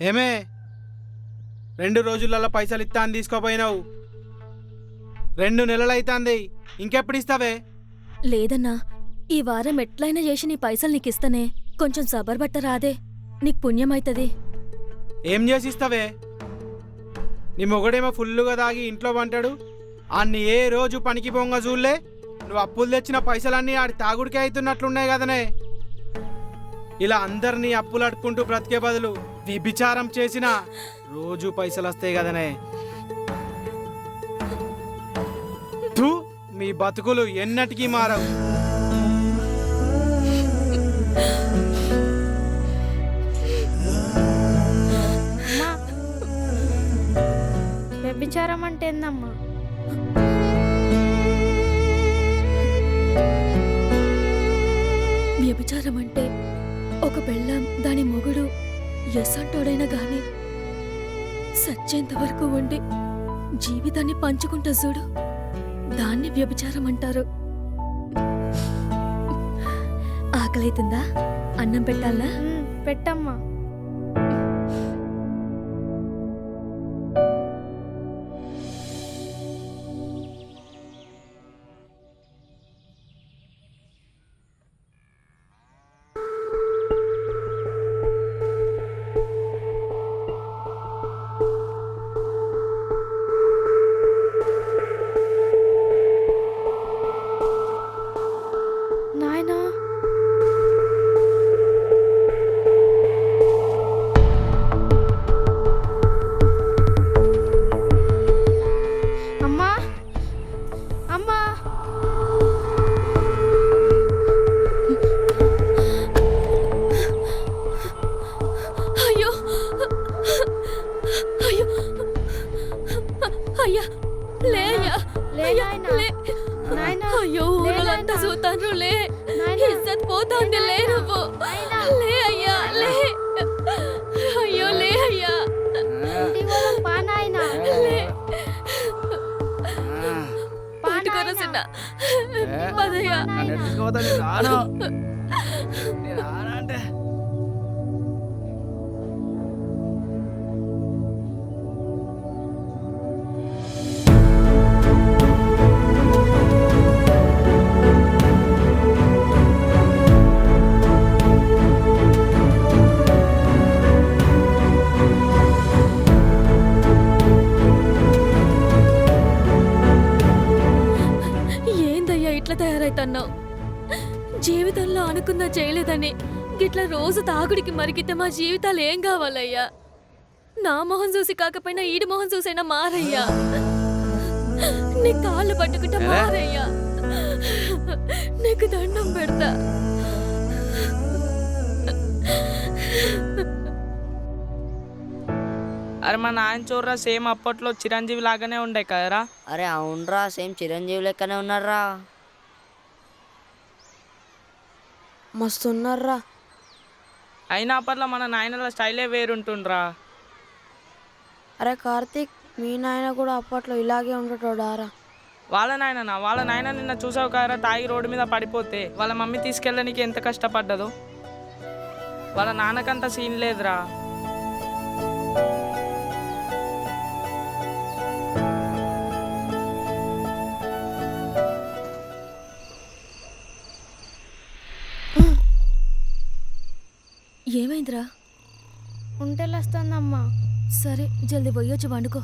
ఏమే? రెండు రోజులలో పైసలు ఇస్తా అని తీసుకోపోయినావు రెండు నెలలు అవుతుంది ఇంకెప్పుడు ఇస్తావే? లేదన్నా ఈ వారం ఎట్లయినా చేసి నీ పైసలు నీకిస్తనే కొంచెం సబర్ బట్ట రాదే. నీకు పుణ్యమైతది. ఏం చేసి ఇస్తావే? నీ మొగడేమో ఫుల్లుగా దాగి ఇంట్లో పంటాడు. అన్ని ఏ రోజు పనికి పొంగ చూడలే నువ్వు అప్పులు తెచ్చిన పైసలన్నీ ఆడి తాగుడికే అవుతున్నట్లున్నాయి కదనే. ఇలా అందరినీ అప్పులు అడుక్కుంటూ బ్రతికే బదులు విభిచారం చేసిన రోజు పైసలు వస్తాయి కదనే. థు, మీ బతుకులు ఎన్నటికీ మారవు. వ్యభిచారం అంటే ఏందమ్మా? వ్యభిచారం అంటే ఒక పెళ్ళాం దాని మొగుడు ఎస్సంటోడైనా గాని సచ్చేంత వరకు ఉండి జీవితాన్ని పంచుకుంటా చూడు. దాన్ని వ్యభిచారం అంటారు. ఆకలైతుందా? అన్నం పెట్టాలా? పెట్టమ్మా. అయ్యా లే అయ్యా లే అయ్యా. లే. నాయనా. చూతాను లే. ఇజ్జత్ పోతాంది లే నువ్వు. లే అయ్యా లే అయ్యో లే అయ్యా లే ఆ. పట్టుకోరా చిన్న పదయ్యా చేయలేదని గిట్లా రోజు తాగుడికి మరిగితే మా జీవితాలు ఏం కావాలయ్యా? నా మొహం చూసి కాకపోయినా ఈడి మొహం చూసైనా మారయ్యా. నీ కాళ్ళు పట్టుకుంటా మారయ్యా. నీకు దండం పెడతా. అరే మా నాయన చూడరా సేమ్ అప్పట్లో చిరంజీవి లాగానే ఉండే కదరా? అరే అవునరా సేమ్ చిరంజీవి లెక్కనే ఉన్నారా మస్తు ఉన్నారా అయినా అప్పట్లో మన నాయనల స్టైలే వేరుంటుండ్రా. అరే కార్తీక్ మీ నాయన కూడా అప్పట్లో ఇలాగే ఉండటోడారా? వాళ్ళ నాయననా? వాళ్ళ నాయన నిన్న చూసావు కదరా తాగి రోడ్డు మీద పడిపోతే వాళ్ళ మమ్మీ తీసుకెళ్ళడానికి ఎంత కష్టపడ్డదో? వాళ్ళ నాన్నకంత సీన్ లేదురా. ఏమైందిరా? ఉంటేలేస్తుందమ్మా సరే జల్దీ పోయొచ్చు వండుకో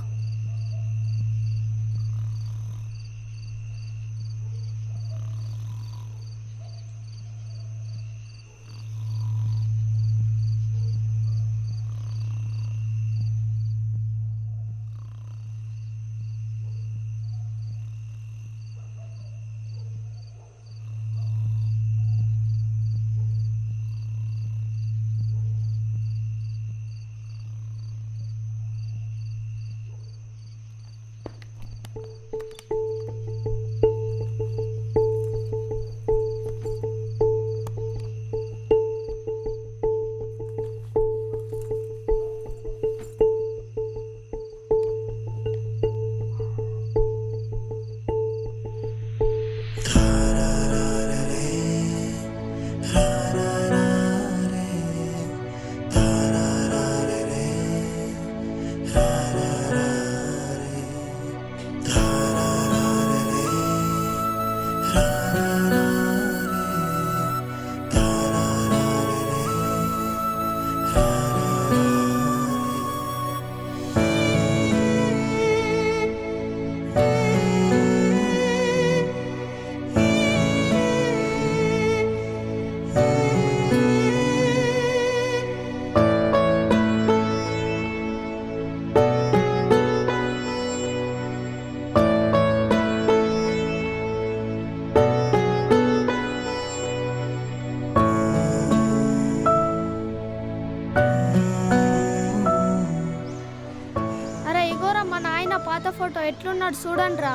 ఎట్లున్నాడు చూడండి రా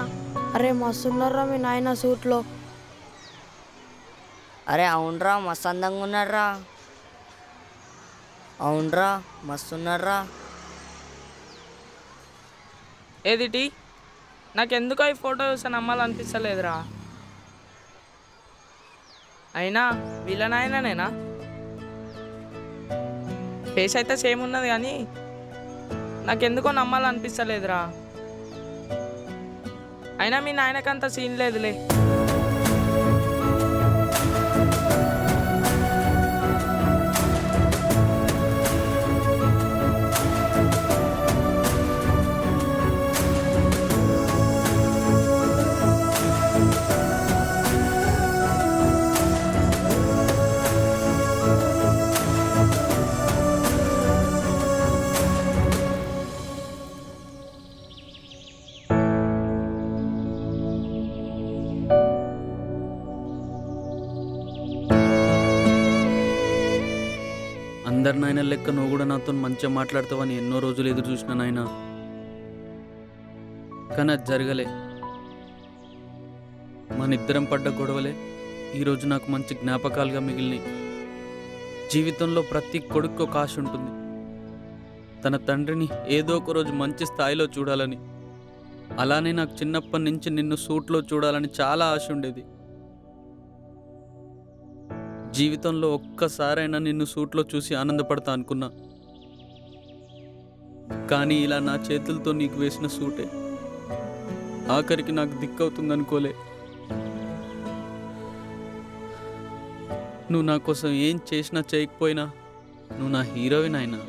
అరే మస్తున్నారా మీ నాయన సూట్లో. అరే అవునరా మస్తు అందంగా ఉన్నారా అవునరా మస్తున్నారా ఏదిటి నాకెందుకో ఈ ఫోటో చూస్తే నమ్మాలనిపిస్తలేదురా. అయినా వీళ్ళ నాయననేనా? ఫేస్ అయితే సేమ్ ఉన్నది కానీ నాకెందుకో నమ్మాలనిపిస్తలేదురా. అయినా మీ నాయనకంత సీన్ లేదులే. అందరి నాయన లెక్క నువ్వు కూడా నాతో మంచిగా మాట్లాడతావని ఎన్నో రోజులు ఎదురు చూసిన నాయన. కానీ అది జరగలే. మన ఇద్దరం పడ్డ గొడవలే. ఈరోజు నాకు మంచి జ్ఞాపకాలుగా మిగిలినాయి. జీవితంలో ప్రతి కొడుకు ఒక ఆశ ఉంటుంది. తన తండ్రిని ఏదో ఒక రోజు మంచి స్థాయిలో చూడాలని. అలానే నాకు చిన్నప్పటి నుంచి నిన్ను సూట్లో చూడాలని చాలా ఆశ ఉండేది. జీవితంలో ఒక్కసారైనా నిన్ను సూట్లో చూసి ఆనందపడతా అనుకున్నా. కానీ ఇలా నా చేతులతో నీకు వేసిన సూటే ఆఖరికి నాకు దిక్కవుతుంది అనుకోలే నువ్వు నా కోసం ఏం చేసినా చేయకపోయినా నువ్వు నా హీరోయిన్ అయినా.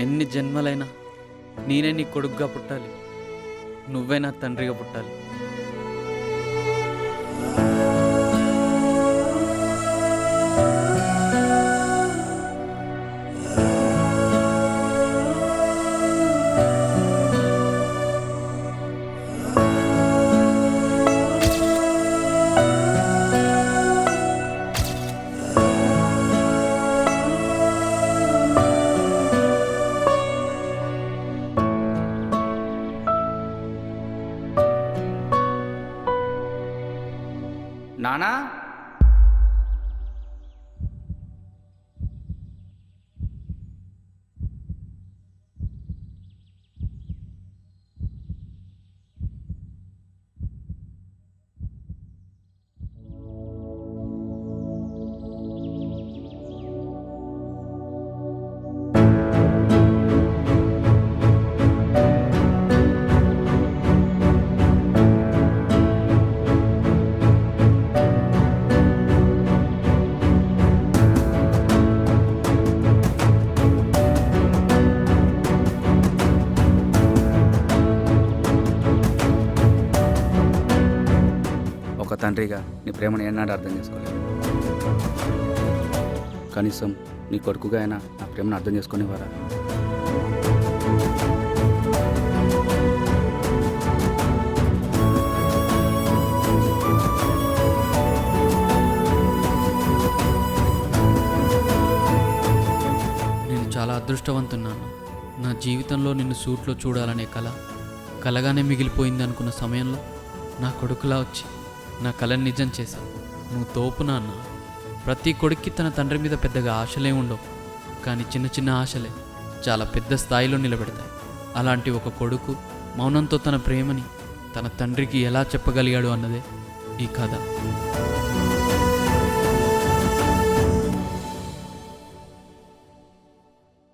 ఎన్ని జన్మలైనా నేనే నీ కొడుకుగా పుట్టాలి. నువ్వే నా తండ్రిగా పుట్టాలి. నానా తండ్రిగా నీ ప్రేమను ఏనాడు అర్థం చేసుకోలేదు. కనీసం నీ కొడుకుగా అయినా నా ప్రేమను అర్థం చేసుకునేవారా? నేను చాలా అదృష్టవంతున్నాను. నా జీవితంలో నిన్ను సూట్లో చూడాలనే కళ కలగానే మిగిలిపోయింది అనుకున్న సమయంలో నా కొడుకులా వచ్చి నా కళని నిజం చేశావు. నువ్వు తోపు నాన్న. ప్రతి కొడుక్కి తన తండ్రి మీద పెద్దగా ఆశలే ఉండవు. కానీ చిన్న చిన్న ఆశలే చాలా పెద్ద స్థాయిలో నిలబెడతాయి. అలాంటి ఒక కొడుకు మౌనంతో తన ప్రేమని తన తండ్రికి ఎలా చెప్పగలిగాడు అన్నదే ఈ కథ.